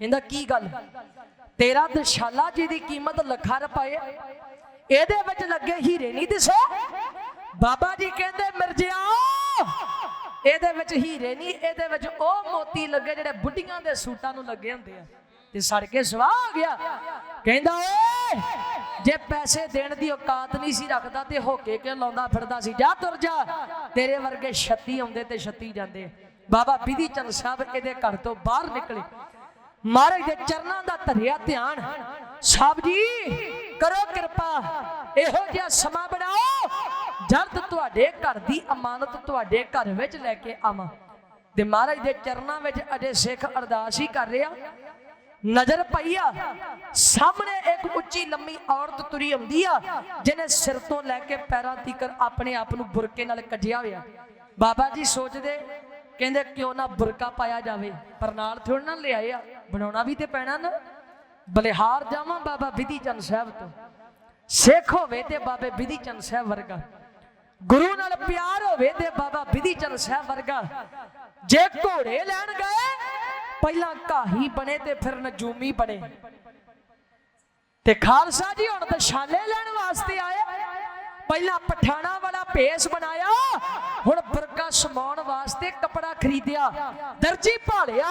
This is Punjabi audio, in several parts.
ਕਹਿੰਦਾ, ਕੀ ਗੱਲ? ਤੇਰਾ ਦਸ਼ਾਲਾ ਜੀ ਦੀ ਕੀਮਤ ਲੱਖਾਂ ਰੁਪਏ ਇਹਦੇ ਵਿੱਚ ਲੱਗੇ ਹੀਰੇ ਨਹੀਂ ਦਿਸੋ? ਬਾਬਾ ਜੀ ਕਹਿੰਦੇ ਮਿਰਜਿਆ ਇਹਦੇ ਵਿੱਚ ਹੀਰੇ ਨਹੀਂ, ਇਹਦੇ ਵਿੱਚ ਉਹ ਮੋਤੀ ਲੱਗੇ ਜਿਹੜੇ ਬੁੱਢੀਆਂ ਦੇ ਸੂਟਾਂ ਨੂੰ ਲੱਗੇ ਹੁੰਦੇ ਆ। ਤੇ ਸੜ ਕੇ ਸਵਾਹ ਆ ਗਿਆ। ਕਹਿੰਦਾ, ਓਏ, ਜੇ ਪੈਸੇ ਦੇਣ ਦੀ ਔਕਾਤ ਨਹੀਂ ਸੀ ਰੱਖਦਾ ਤੇ ਹੋਕੇ ਕਿਉਂ ਲਾਉਂਦਾ ਫਿਰਦਾ ਸੀ? ਜਾ ਤੁਰ ਜਾ। ਤੇਰੇ ਵਰਗੇ 36 ਆਉਂਦੇ ਤੇ 36 ਜਾਂਦੇ ਬਾਬਾ ਬਿਧੀ ਚੰਦ ਸਾਹਿਬ ਇਹਦੇ ਘਰ ਤੋਂ ਬਾਹਰ ਨਿਕਲੇ। ਮਹਾਰਾਜ ਦੇ ਚਰਨਾਂ ਦਾ ਧਰਿਆ ਧਿਆਨ। ਸਾਹਿਬ ਜੀ, ਕਰੋ ਕਿਰਪਾ। ਇਹੋ ਜਿਹਾ ਸਮਾਂ ਬਣਾਓ ਜਲਦ ਤੁਹਾਡੇ ਘਰ ਦੀ ਅਮਾਨਤ ਤੁਹਾਡੇ ਘਰ ਵਿੱਚ ਲੈ ਕੇ ਆਵਾਂ। ਤੇ ਮਹਾਰਾਜ ਦੇ ਚਰਨਾਂ ਵਿੱਚ ਅਜੇ ਸਿੱਖ ਅਰਦਾਸ ਹੀ ਕਰ ਰਿਹਾ। ਨਜ਼ਰ ਪਈ ਆ ਸਾਹਮਣੇ ਇੱਕ ਉੱਚੀ ਲੰਮੀ ਔਰਤ ਤੁਰੀ ਆਉਂਦੀ ਆ, ਜਿਹਨੇ ਸਿਰ ਤੋਂ ਲੈ ਕੇ ਪੈਰਾਂ ਤੀਕਰ ਆਪਣੇ ਆਪ ਨੂੰ ਬੁਰਕੇ ਨਾਲ ਕੱਢਿਆ ਹੋਇਆ। ਬਾਬਾ ਜੀ ਸੋਚਦੇ, ਕਹਿੰਦੇ ਕਿਉਂ ਨਾ ਬੁਰਕਾ ਪਾਇਆ ਜਾਵੇ, ਪਰ ਨਾਲ ਥੋੜਾ ਨਾ ਲਿਆਏ ਆ। ਬਣਾਉਣਾ ਵੀ ਤੇ ਪੈਣਾ ਨਾ। ਬਲਿਹਾਰ ਜਾਵਾਂ ਬਾਬਾ ਵਿਧੀ ਚੰਦ ਸਾਹਿਬ ਤੋਂ। ਸਿੱਖ ਹੋਵੇ ਤੇ ਬਾਬੇ ਵਿਧੀ ਚੰਦ ਸਾਹਿਬ ਵਰਗਾ। ਗੁਰੂ ਨਾਲ ਪਿਆਰ ਹੋਵੇ ਤੇ ਬਾਬਾ ਵਿਧੀ ਚੰਦ ਸਾਹਿਬ ਵਰਗਾ। ਜੇ ਘੋੜੇ ਲੈਣ ਗਏ, ਪਹਿਲਾਂ ਕਾਹੀ ਬਣੇ ਤੇ ਫਿਰ ਨਜੂਮੀ ਬਣੇ। ਤੇ ਖਾਲਸਾ ਜੀ ਹੁਣ ਤਾਂ ਛਾਲੇ ਲੈਣ ਵਾਸਤੇ ਆਏ ਪਹਿਲਾਂ ਪਠਾਣਾ ਵਾਲਾ ਭੇਸ ਬਣਾਇਆ, ਹੁਣ ਬਰਕਾ ਸਮਾਉਣ ਵਾਸਤੇ ਕਪੜਾ ਖਰੀਦਿਆ, ਦਰਜੀ ਭਾਲਿਆ।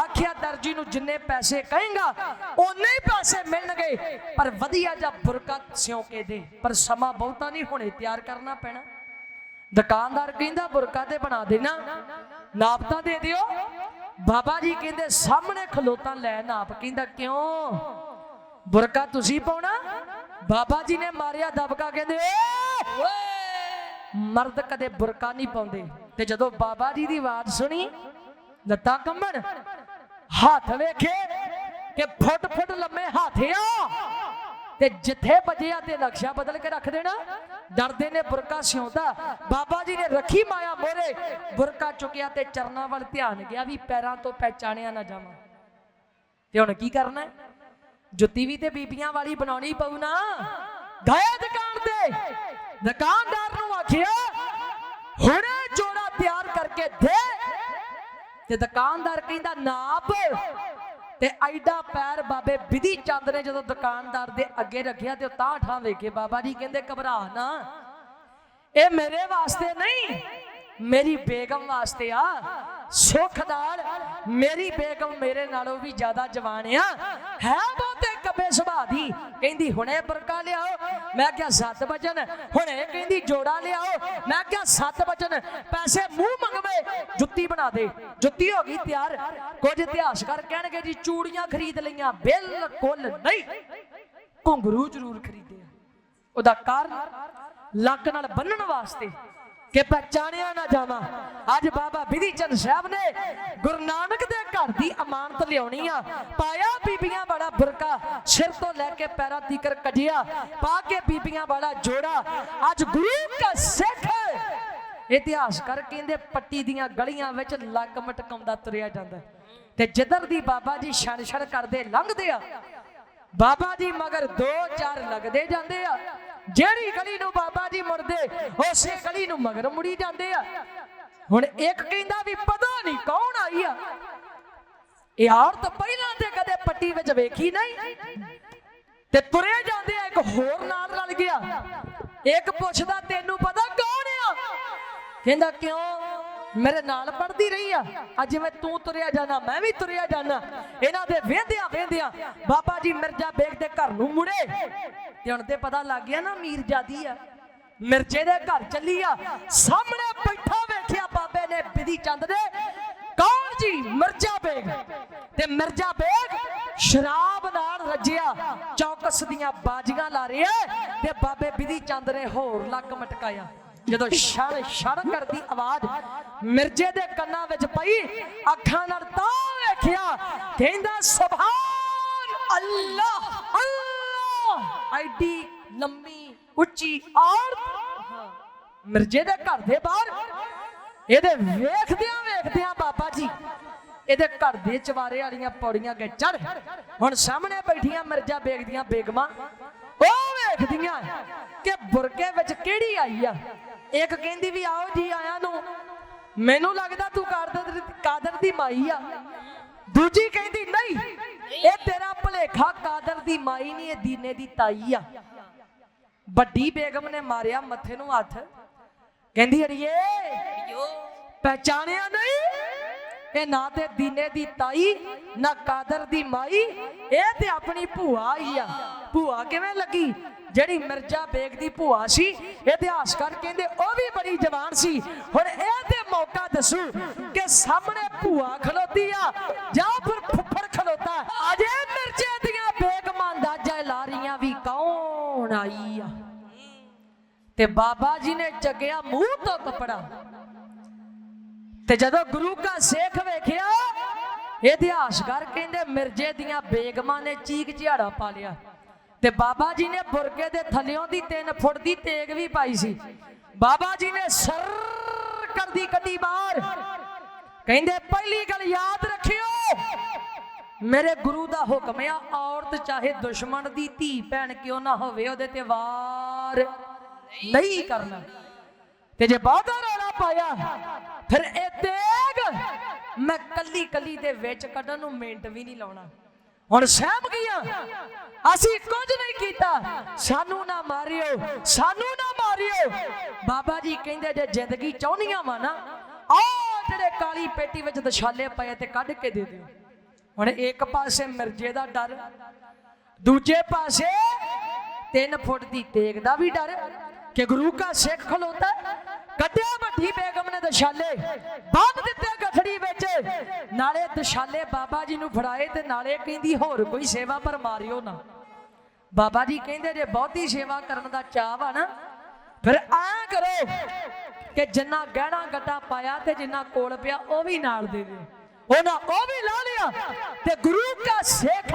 ਆਖਿਆ, ਦਰਜੀ ਨੂੰ ਜਿੰਨੇ ਪੈਸੇ ਕਹੇਗਾ, ਓਨੇ ਹੀ ਪੈਸੇ ਮਿਲਣਗੇ। ਪਰ ਵਧੀਆ ਜਿਹਾ ਬੁਰਕਾ ਸਿਉਂ ਕੇ ਦੇ। ਪਰ ਸਮਾਂ ਬਹੁਤਾ ਨਹੀਂ, ਹੁਣੇ ਤਿਆਰ ਕਰਨਾ ਪੈਣਾ। ਦੁਕਾਨਦਾਰ ਕਹਿੰਦਾ, ਬੁਰਕਾ ਤੇ ਬਣਾ ਦੇਣਾ। ਨਾਪ ਤਾਂ ਦੇ ਦਿਓ। ਬਾਬਾ ਜੀ ਕਹਿੰਦੇ, ਸਾਹਮਣੇ ਖਲੋਤਾ ਲੈ ਨਾਪ ਕਹਿੰਦਾ, ਕਿਉਂ? ਬੁਰਕਾ ਤੁਸੀਂ ਪਾਉਣਾ? ਬਾਬਾ ਜੀ ਨੇ ਮਾਰਿਆ, ਦਬਕਾ ਕਹਿੰਦੇ, ਓਏ! ਮਰਦ ਕਦੇ ਬੁਰਕਾ ਨਹੀਂ ਪਾਉਂਦੇ। ਤੇ ਜਦੋਂ ਬਾਬਾ ਜੀ ਦੀ ਆਵਾਜ਼ ਸੁਣੀ, ਲੱਤਾਂ ਕੰਬਣ, ਹੱਥ ਵੇਖੇ ਕਿ ਫੁੱਟ ਫੁੱਟ ਲੰਮੇ ਹੱਥ ਆ ਤੇ ਜਿੱਥੇ ਵੱਜਿਆ ਤੇ ਨਕਸ਼ਾ ਬਦਲ ਕੇ ਰੱਖ ਦੇਣਾ। ਡਰਦੇ ਨੇ ਬੁਰਕਾ ਸਿਉਂਦਾ। ਬਾਬਾ ਜੀ ਨੇ ਰੱਖੀ ਮਾਇਆ ਮੋਰੇ ਬੁਰਕਾ ਚੁੱਕਿਆ ਤੇ ਚਰਨਾਂ ਵੱਲ ਧਿਆਨ ਗਿਆ ਵੀ ਪੈਰਾਂ ਤੋਂ ਪਹਿਚਾਣਿਆ ਨਾ ਜਾਵਾਂ। ਤੇ ਹੁਣ ਕੀ ਕਰਨਾ ਹੈ? ਜੁੱਤੀ ਵੀ ਤੇ ਬੀਬੀਆਂ ਵਾਲੀ ਬਣਾਉਣੀ ਪਊ ਨਾ ਗਏ ਦੁਕਾਨ ਤੇ। ਦੁਕਾਨਦਾਰ ਨੂੰ ਆਖਿਆ, ਹੁਣੇ ਜੋੜਾ ਤਿਆਰ ਕਰਕੇ ਦੇ। ਤੇ ਦੁਕਾਨਦਾਰ ਕਹਿੰਦਾ, ਨਾਪ। ਤੇ ਐਡਾ ਪੈਰ ਬਾਬੇ ਵਿਧੀ ਚੰਦ ਨੇ ਜਦੋਂ ਦੁਕਾਨਦਾਰ ਦੇ ਅੱਗੇ ਰੱਖਿਆ ਤੇ ਉਹ ਤਾਂ ਠਾਂ ਵੇਖੇ ਬਾਬਾ ਜੀ ਕਹਿੰਦੇ, ਘਬਰਾ ਨਾ। ਇਹ ਮੇਰੇ ਵਾਸਤੇ ਨਹੀਂ, ਮੇਰੀ ਬੇਗਮ ਵਾਸਤੇ ਆ। ਸੁਖਦਾਰ ਮੇਰੀ ਬੇਗਮ ਮੇਰੇ ਨਾਲੋਂ ਵੀ ਜ਼ਿਆਦਾ ਜਵਾਨ ਆ। ਹੈ ਕੱਬੇ ਸੁਭਾਅ ਦੀ। ਕਹਿੰਦੀ, ਹੁਣੇ ਬਰਕਾ ਲਿਆਓ। ਮੈਂ ਕਿਹਾ, ਸੱਤ ਵਜਨ। ਹੁਣੇ। ਕਹਿੰਦੀ, ਜੋੜਾ ਲਿਆਓ। ਮੈਂ ਕਿਹਾ, ਸੱਤ ਵਜਨ। ਪੈਸੇ ਮੂੰਹ ਮੰਗਵੇ, ਜੁੱਤੀ ਬਣਾ ਦੇ। ਜੁੱਤੀ ਹੋ ਗਈ ਤਿਆਰ। ਕੁਝ ਇਤਿਹਾਸਕਾਰ ਕਹਿਣਗੇ, ਜੀ, ਚੂੜੀਆਂ ਖਰੀਦ ਲਈਆਂ। ਬਿਲਕੁਲ ਨਹੀਂ। ਘੁੰਗਰੂ ਜ਼ਰੂਰ ਖਰੀਦੇ ਉਹਦਾ ਕਾਰਨ ਲੱਕ ਨਾਲ ਬੰਨਣ ਵਾਸਤੇ ਕਿ ਪਛਾਣਿਆ ਨਾ ਜਾਵਾਂ। ਅੱਜ ਬਾਬਾ ਬਿਧੀ ਚੰਦ ਸਾਹਿਬ ਨੇ ਗੁਰੂ ਨਾਨਕ ਦੇ ਘਰ ਦੀ ਅਮਾਨਤ ਲਿਆਉਣੀ ਆ। ਪਾਇਆ ਬੀਬੀਆਂ ਵਾਲਾ ਬੁਰਕਾ, ਸਿਰ ਤੋਂ ਲੈ ਕੇ ਪੈਰਾਂ ਤੀਕਰ ਕਜਿਆ ਪਾ ਕੇ ਬੀਬੀਆਂ ਵਾਲਾ ਜੋੜਾ। ਅੱਜ ਗੁਰੂ ਕਾ ਸਿੱਖ ਇਤਿਹਾਸਕਾਰ ਕਹਿੰਦੇ ਪੱਟੀ ਦੀਆਂ ਗਲੀਆਂ ਵਿੱਚ ਲੱਕ ਮਟਕਾਉਂਦਾ ਤੁਰਿਆ ਜਾਂਦਾ। ਤੇ ਜਿੱਧਰ ਦੀ ਬਾਬਾ ਜੀ ਛਣ ਛਣ ਕਰਦੇ ਲੰਘਦੇ ਆ, ਬਾਬਾ ਜੀ ਮਗਰ ਦੋ ਚਾਰ ਲੱਗਦੇ ਜਾਂਦੇ ਆ। ਜਿਹੜੀ ਗਲੀ ਨੂੰ ਬਾਬਾ ਜੀ ਮੁੜਦੇ, ਉਸੇ ਗਲੀ ਨੂੰ ਮਗਰ ਮੁੜੀ ਜਾਂਦੇ ਆ। ਹੁਣ ਇੱਕ ਕਹਿੰਦਾ ਵੀ ਪਤਾ ਨਹੀਂ ਕੌਣ ਆਈ ਆ। ਇਹ ਔਰਤ ਪਹਿਲਾਂ ਤੇ ਕਦੇ ਪੱਟੀ ਵਿੱਚ ਵੇਖੀ ਨਹੀਂ। ਤੇ ਤੁਰੇ ਜਾਂਦੇ ਆ, ਇੱਕ ਹੋਰ ਨਾਲ ਰਲ ਗਿਆ। ਇੱਕ ਪੁੱਛਦਾ, ਤੈਨੂੰ ਪਤਾ ਕੌਣ ਆ? ਕਹਿੰਦਾ, ਕਿਉਂ? ਮੇਰੇ ਨਾਲ ਪੜਦੀ ਰਹੀ ਆ। ਅੱਜ ਜਿਵੇਂ ਤੂੰ ਤੁਰਿਆ ਜਾਣਾ ਮੈਂ ਵੀ ਤੁਰਿਆ ਜਾਣਾ ਇਹਨਾਂ ਦੇ ਵੇਂਦਿਆਂ ਵੇਂਦਿਆਂ ਬਾਬਾ ਜੀ ਮਿਰਜ਼ਾ ਬੇਗ ਦੇ ਘਰ ਨੂੰ ਮੁੜੇ। ਤੇ ਹੁਣ ਤੇ ਪਤਾ ਲੱਗ ਗਿਆ ਨਾ ਮੀਰਜ਼ਾਦੀ ਆ। ਮਿਰਜ਼ੇ ਦੇ ਘਰ ਚੱਲੀ ਆ। ਸਾਹਮਣੇ ਬੈਠਾ ਵੇਖਿਆ ਬਾਬੇ ਨੇ ਬਿਧੀ ਚੰਦ ਨੇ ਕੌਣ ਜੀ? ਮਿਰਜ਼ਾ ਬੇਗ। ਤੇ ਮਿਰਜ਼ਾ ਬੇਗ ਸ਼ਰਾਬ ਨਾਲ ਰੱਜਿਆ। ਚੌਕਸ ਦੀਆਂ ਬਾਜੀਆਂ ਲਾ ਰਿਹਾ ਤੇ ਬਾਬੇ ਬਿਧੀ ਚੰਦ ਨੇ ਹੋਰ ਲੱਕ ਮਟਕਾਇਆ। ਜਦੋਂ ਸ਼ਰ ਸ਼ਰ ਕਰਦੀ ਆਵਾਜ਼ ਮਿਰਜ਼ੇ ਦੇ ਕੰਨਾਂ ਵਿੱਚ ਪਈ, ਅੱਖਾਂ ਨਾਲ ਤਾਂ ਵੇਖਿਆ, ਕਹਿੰਦਾ, ਸੁਭਾਨ ਅੱਲਾ ਅੱਲਾ ਐਡੀ ਲੰਮੀ, ਉੱਚੀ ਔਰਤ ਮਿਰਜ਼ੇ ਦੇ ਘਰ ਦੇ ਬਾਹਰ, ਇਹਦੇ ਵੇਖਦਿਆਂ ਵੇਖਦਿਆਂ ਬਾਬਾ ਜੀ, ਇਹਦੇ ਘਰ ਦੇ ਚਵਾਰੇ ਵਾਲੀਆਂ ਪੌੜੀਆਂ ਕੇ ਚੜ ਹੁਣ ਸਾਹਮਣੇ ਬੈਠੀਆਂ ਮਿਰਜ਼ਾ ਬੇਗਦੀਆਂ ਬੇਗਮਾਂ ਉਹ ਵੇਖਦੀਆਂ ਕਿ ਬੁਰਕੇ ਵਿੱਚ ਕਿਹੜੀ ਆਈ ਆ? ਇੱਕ ਕਹਿੰਦੀ ਵੀ ਆਓ ਜੀ ਆਇਆਂ ਨੂੰ। ਮੈਨੂੰ ਲੱਗਦਾ ਤੂੰ ਕਾਦਰ ਕਾਦਰ ਦੀ ਮਾਈ ਆ। ਦੂਜੀ ਕਹਿੰਦੀ ਨਹੀਂ ਵੇਖਾ ਕਾਦਰ ਦੀ ਮਾਈ ਨਹੀਂ ਇਹ ਦੀਨੇ ਦੀ ਤਾਈ ਆ। ਵੱਡੀ ਬੇਗਮ ਨੇ ਮਾਰਿਆ ਮੱਥੇ ਨੂੰ ਹੱਥ। ਕਹਿੰਦੀ ਅੜੀਏ ਯੋ ਪਹਿਚਾਣਿਆ ਨਹੀਂ? ਇਹ ਨਾ ਤੇ ਦੀਨੇ ਦੀ ਤਾਈ, ਨਾ ਕਾਦਰ ਦੀ ਮਾਈ, ਇਹ ਤੇ ਆਪਣੀ ਭੂਆ ਹੀ ਆ। ਭੂਆ ਕਿਵੇਂ ਲੱਗੀ? ਜਿਹੜੀ ਮਿਰਜ਼ਾ ਬੇਗ ਦੀ ਭੂਆ ਸੀ ਇਤਿਹਾਸਕਾਰ ਕਹਿੰਦੇ ਉਹ ਵੀ ਬੜੀ ਜਵਾਨ ਸੀ। ਹੁਣ ਇਹ ਤੇ ਮੌਕਾ ਦੱਸੂ ਕਿ ਸਾਹਮਣੇ ਭੂਆ ਖਲੋਤੀ ਆ, ਜਾਂ ਫਿਰ ਫੁੱਫੜ ਖਲੋਤਾ ਅਜੇ ਮਿਰਜ਼ੇ ਦੀਆਂ ਬੇਗਮਾਂ ਦਾ ਜੈ ਲਾਰੀਆਂ ਵੀ ਕੌਣ ਆਈ ਆ? ਤੇ ਬਾਬਾ ਜੀ ਨੇ ਚੱਕਿਆ ਮੂੰਹ ਤੋਂ ਕਪੜਾ। ਤੇ ਜਦੋਂ ਗੁਰੂ ਕਾ ਸੇਖ ਵੇਖਿਆ ਇਤਿਹਾਸਕਾਰ ਕਹਿੰਦੇ ਮਿਰਜ਼ੇ ਦੀਆਂ ਬੇਗਮਾਂ ਨੇ ਚੀਕ ਝਾੜਾ ਪਾ ਲਿਆ। ਤੇ ਬਾਬਾ ਜੀ ਨੇ ਬੁਰਕੇ ਦੇ ਥੱਲਿਓਂ ਦੀ 3 ਫੁੱਟ ਦੀ ਤੇਗ ਵੀ ਪਾਈ ਸੀ। ਬਾਬਾ ਜੀ ਨੇ ਸਰ ਕਰਦੀ ਕੱਢੀ ਬਾਹਰ। ਕਹਿੰਦੇ, ਪਹਿਲੀ ਗੱਲ ਯਾਦ ਰੱਖਿਓ, ਮੇਰੇ ਗੁਰੂ ਦਾ ਹੁਕਮ ਆ, ਔਰਤ ਚਾਹੇ ਦੁਸ਼ਮਣ ਦੀ ਧੀ, ਭੈਣ ਕਿਉਂ ਨਾ ਹੋਵੇ, ਉਹਦੇ ਤੇ ਵਾਰ ਨਹੀਂ ਕਰਨਾ। ਤੇ ਜੇ ਬਹੁਤਾ ਪਾਇਆ। ਫਿਰ ਇਹ ਤੇਗ ਮੈਂ ਕੱਲੀ ਕੱਲੀ ਦੇ ਵਿੱਚ ਕੱਢਣ ਨੂੰ ਮਿੰਟ ਵੀ ਨਹੀਂ ਲਾਉਣਾ। ਹੁਣ ਸਹਿਮ ਗਈਆਂ। ਅਸੀਂ ਕੁਝ ਨਹੀਂ ਕੀਤਾ। ਸਾਨੂੰ ਨਾ ਮਾਰਿਓ, ਸਾਨੂੰ ਨਾ ਮਾਰਿਓ। ਬਾਬਾ ਜੀ ਕਹਿੰਦੇ ਜੇ ਜ਼ਿੰਦਗੀ ਚਾਹੁੰਦੀਆਂ ਵਾ ਨਾ ਆ ਜਿਹੜੇ ਕਾਲੀ ਪੇਟੀ ਵਿੱਚ ਦਸ਼ਾਲੇ ਪਏ ਤੇ ਕੱਢ ਕੇ ਦੇ ਦਿਓ। ਹੁਣ ਇੱਕ ਪਾਸੇ ਮਿਰਜੇ ਦਾ ਡਰ, ਦੂਜੇ ਪਾਸੇ 3 ਫੁੱਟ ਦੀ ਤੇਗ ਦਾ ਵੀ ਡਰ, ਕਿ ਗੁਰੂ ਕਾ ਸਿੱਖ ਖਲੋਤਾ ਕੱਢਿਆ ਵੱਡੀ ਬੇਗਮ ਨੇ ਦਸ਼ਾਲੇ, ਬੰਨ ਦਿੱਤੇ ਗਠੜੀ ਵਿੱਚ। ਨਾਲੇ ਦਸ਼ਾਲੇ ਬਾਬਾ ਜੀ ਨੂੰ ਫੜਾਏ ਤੇ ਨਾਲੇ ਕਹਿੰਦੀ, ਹੋਰ ਕੋਈ ਸੇਵਾ ਪਰ ਮਾਰਿਓ ਨਾ। ਬਾਬਾ ਜੀ ਕਹਿੰਦੇ, ਜੇ ਬਹੁਤੀ ਸੇਵਾ ਕਰਨ ਦਾ ਚਾਹ ਵਾ ਨਾ, ਫਿਰ ਐਂ ਕਰੋ ਕਿ ਜਿੰਨਾ ਗਹਿਣਾ ਗੱਟਾ ਪਾਇਆ ਤੇ ਜਿੰਨਾ ਕੋਲ ਪਿਆ, ਉਹ ਵੀ ਨਾਲ ਦੇ ਦਿਓ। ਉਹਨਾਂ ਉਹ ਵੀ ਲਾ ਲਿਆ ਤੇ ਗੁਰੂ ਕਾ ਸੇਖ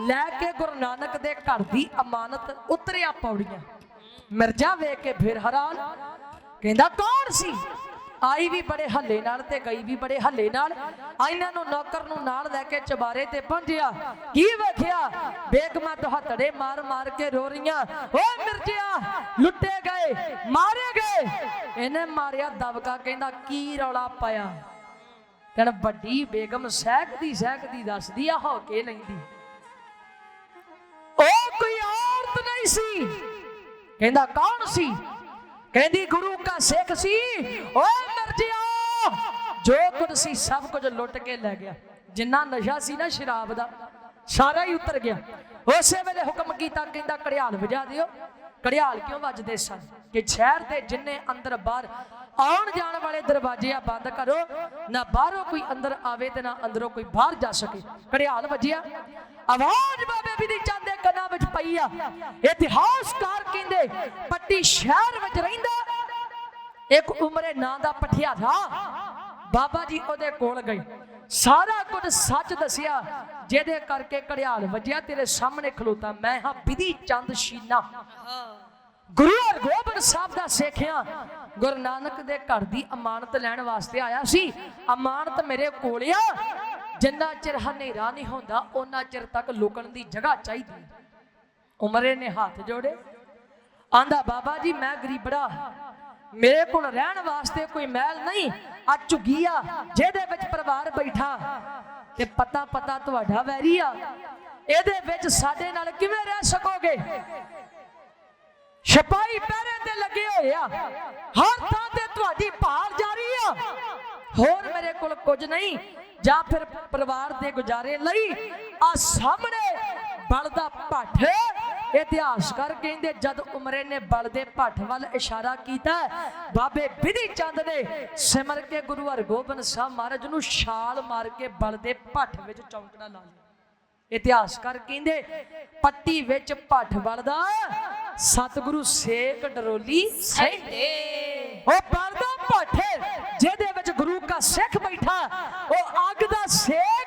ਲੈ ਕੇ ਗੁਰੂ ਨਾਨਕ ਦੇ ਘਰ ਦੀ ਅਮਾਨਤ ਉਤਰਿਆ ਪੌੜੀਆਂ। ਮਿਰਜ਼ਾ ਵੇਖ ਕੇ ਫਿਰ ਹੈਰਾਨ ਕਹਿੰਦਾ, ਕੌਣ ਸੀ? ਆਈ ਵੀ ਬੜੇ ਹੱਲੇ ਨਾਲ ਤੇ ਗਈ ਵੀ ਬੜੇ ਹੱਲੇ ਨਾਲ। ਆ ਇਹਨਾਂ ਨੂੰ ਨੌਕਰ ਨੂੰ ਨਾਲ ਲੈ ਕੇ ਚਬਾਰੇ ਤੇ ਪਹੁੰਚਿਆ। ਕੀ ਵੇਖਿਆ? ਬੇਗਮਾਂ ਹੱਥੜੇ ਮਾਰ ਮਾਰ ਕੇ ਰੋ ਰਹੀਆਂ। ਓ ਮਿਰਜ਼ਿਆ, ਲੁੱਟੇ ਗਏ, ਮਾਰੇ ਗਏ। ਇਹਨੇ ਮਾਰਿਆ ਦਬਕਾ, ਕਹਿੰਦਾ, ਕੀ ਰੌਲਾ ਪਾਇਆ? ਕਹਿੰਦਾ ਵੱਡੀ ਬੇਗਮ ਸਹਿਕਦੀ ਸਹਿਕਦੀ, ਦੱਸਦੀ ਆ ਹੋ ਕੇ ਲੈਂਦੀ ਉਹ ਕੋਈ ਔਰਤ ਨਹੀਂ ਸੀ। ਕਹਿੰਦਾ, ਕੌਣ ਸੀ? ਕਹਿੰਦੀ, ਗੁਰੂ ਕਾ ਸਿੱਖ ਸੀ ਓਏ ਮਰਜਿਆ, ਜੋ ਕੁਝ ਸੀ ਸਭ ਕੁਝ ਲੁੱਟ ਕੇ ਲੈ ਗਿਆ। ਜਿੰਨਾ ਨਸ਼ਾ ਸੀ ਨਾ ਸ਼ਰਾਬ ਦਾ, ਸਾਰਾ ਹੀ ਉਤਰ ਗਿਆ। ਉਸੇ ਵੇਲੇ ਹੁਕਮ ਕੀਤਾ, ਕਹਿੰਦਾ, ਘੜਿਆਲ ਵਜਾ ਦਿਓ। ਘੜਿਆਲ ਕਿਉਂ ਵੱਜਦੇ ਸਨ? ਕਿ ਸ਼ਹਿਰ ਦੇ ਜਿੰਨੇ ਅੰਦਰ ਬਾਹਰ ਆਉਣ ਜਾਣ ਵਾਲੇ ਦਰਵਾਜ਼ੇ ਆ ਬੰਦ ਕਰੋ, ਨਾ ਬਾਹਰੋਂ ਕੋਈ ਅੰਦਰ ਆਵੇ ਤੇ ਨਾ ਅੰਦਰੋਂ ਕੋਈ ਬਾਹਰ ਜਾ ਸਕੇ। ਘੜਿਆਲ ਵੱਜਿਆ। ਆਵਾਜ਼ ਬਾਬੇ ਵੀ ਦੀ ਚੰਦੇ ਕੰਨਾਂ ਵਿੱਚ ਪਈ ਆ। ਇਤਿਹਾਸਕਾਰ ਕਹਿੰਦੇ, ਪੱਟੀ ਸ਼ਹਿਰ ਵਿੱਚ ਰਹਿੰਦਾ। ਇੱਕ ਉਮਰੇ ਨਾਂ ਦਾ ਪਠਿਆਰਾ ਬਾਬਾ ਜੀ ਉਹਦੇ ਕੋਲ ਗਏ ਸਾਰਾ ਕੁਝ ਸੱਚ ਦੱਸਿਆ, ਜਿਹਦੇ ਕਰਕੇ ਘੜਿਆਲ ਵੱਜਿਆ, ਤੇਰੇ ਸਾਹਮਣੇ ਖਲੋਤਾ। ਮੈਂ ਹਾਂ ਵਿਧੀ ਚੰਦ ਸ਼ੀਨਾ। ਗੁਰੂ ਹਰਗੋਬਿੰਦ ਸਾਹਿਬ ਦਾ ਸਿੱਖਿਆ। ਗੁਰੂ ਨਾਨਕ ਦੇ ਘਰ ਦੀ ਅਮਾਨਤ ਲੈਣ ਵਾਸਤੇ ਆਇਆ ਸੀ। ਅਮਾਨਤ ਮੇਰੇ ਕੋਲ ਆ। ਜਿੰਨਾ ਚਿਰ ਹਨੇਰਾ ਨਹੀਂ ਹੁੰਦਾ ਉਹਨਾਂ ਚਿਰ ਤੱਕ ਲੁਕਣ ਦੀ ਜਗ੍ਹਾ ਚਾਹੀਦੀ ਉਮਰੇ ਨੇ ਹੱਥ ਜੋੜੇ। ਆਂਦਾ, ਬਾਬਾ ਜੀ, ਮੈਂ ਗਰੀਬੜਾ ਮੇਰੇ ਕੋਲ ਰਹਿਣ ਵਾਸਤੇ ਕੋਈ ਮਹਿਲ ਨਹੀਂ, ਆ ਝੁੱਗੀ ਜਿਹਦੇ ਵਿੱਚ ਪਰਿਵਾਰ ਬੈਠਾ। ਤੇ ਪਤਾ ਪਤਾ ਤੁਹਾਡਾ ਵੈਰੀ ਆ ਇਹਦੇ ਵਿੱਚ ਸਾਡੇ ਨਾਲ ਕਿਵੇਂ ਰਹਿ ਸਕੋਗੇ? ਸਿਪਾਹੀ ਪਹਿਰੇ ਤੇ ਲੱਗੇ ਹੋਏ ਆ। ਹਰ ਥਾਂ ਤੇ ਤੁਹਾਡੀ ਭਾਲ ਜਾਰੀ ਆ। ਹੋਰ ਮੇਰੇ ਕੋਲ ਕੁਝ ਨਹੀਂ, ਜਾਂ ਫਿਰ ਪਰਿਵਾਰ ਦੇ ਗੁਜ਼ਾਰੇ ਲਈ ਆ ਸਾਹਮਣੇ ਬਲਦਾ ਭੱਠ ਇਤਿਹਾਸਕਾਰ ਕਹਿੰਦੇ ਜਦ ਉਮਰੇ ਨੇ ਬਲਦੇ ਭੱਠ ਵੱਲ ਇਸ਼ਾਰਾ ਕੀਤਾ, ਬਾਬੇ ਵਿਧੀ ਚੰਦ ਨੇ ਸਿਮਰ ਕੇ ਗੁਰੂ ਹਰਗੋਬਿੰਦ ਸਾਹਿਬ ਮਹਾਰਾਜ ਨੂੰ ਛਾਲ ਮਾਰ ਕੇ ਬਲਦੇ ਭੱਠ ਵਿੱਚ ਚੌਂਕੜਾ ਲਾ ਲਿਆ। ਇਤਿਹਾਸਕਾਰ ਕਹਿੰਦੇ ਪੱਟੀ ਵਿੱਚ ਭੱਠ ਬਲਦਾ ਸਤਿਗੁਰੂ ਸੇਖ ਡਰੋਲੀ ਸਹਿੰਦੇ। ਉਹ ਬਲਦਾ ਭੱਠ ਜਿਹਦੇ ਵਿੱਚ ਗੁਰੂ ਕਾ ਸਿੱਖ ਬੈਠਾ, ਉਹ ਅੱਗ ਦਾ ਸੇਖ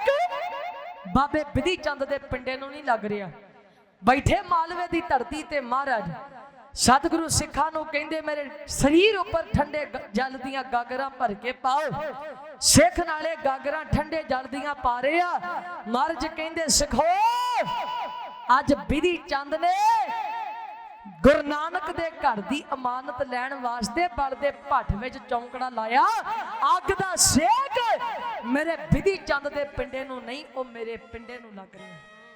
ਬਾਬੇ ਵਿਧੀ ਚੰਦ ਦੇ ਪਿੰਡੇ ਨੂੰ ਨਹੀਂ ਲੱਗ ਰਿਹਾ। ਬੈਠੇ ਮਾਲਵੇ ਦੀ ਧਰਤੀ ਤੇ ਮਹਾਰਾਜ, ਸਤਿਗੁਰੂ ਸਿੱਖਾਂ ਨੂੰ ਕਹਿੰਦੇ ਮੇਰੇ ਸਰੀਰ ਉੱਪਰ ਠੰਡੇ ਜਲ ਦੀਆਂ ਗਾਗਰਾਂ ਭਰ ਕੇ ਪਾਓ। ਸਿੱਖ ਨਾਲੇ ਗਾਗਰਾਂ ਠੰਡੇ ਜਲ ਦੀਆਂ ਪਾ ਰਹੇ ਆ। ਮਰਜ਼ ਕਹਿੰਦੇ, ਸਿੱਖੋ, ਅੱਜ ਵਿਧੀ ਚੰਦ ਨੇ ਗੁਰੂ ਨਾਨਕ ਦੇ ਘਰ ਦੀ ਅਮਾਨਤ ਲੈਣ ਵਾਸਤੇ ਬਲ ਦੇ ਭੱਠ ਵਿੱਚ ਚੌਂਕੜਾ ਲਾਇਆ। ਅੱਗ ਦਾ ਸੇਕ ਮੇਰੇ ਵਿਧੀ ਚੰਦ ਦੇ ਪਿੰਡੇ ਨੂੰ ਨਹੀਂ, ਉਹ ਮੇਰੇ ਪਿੰਡੇ ਨੂੰ ਲੱਗ ਰਿਹਾ।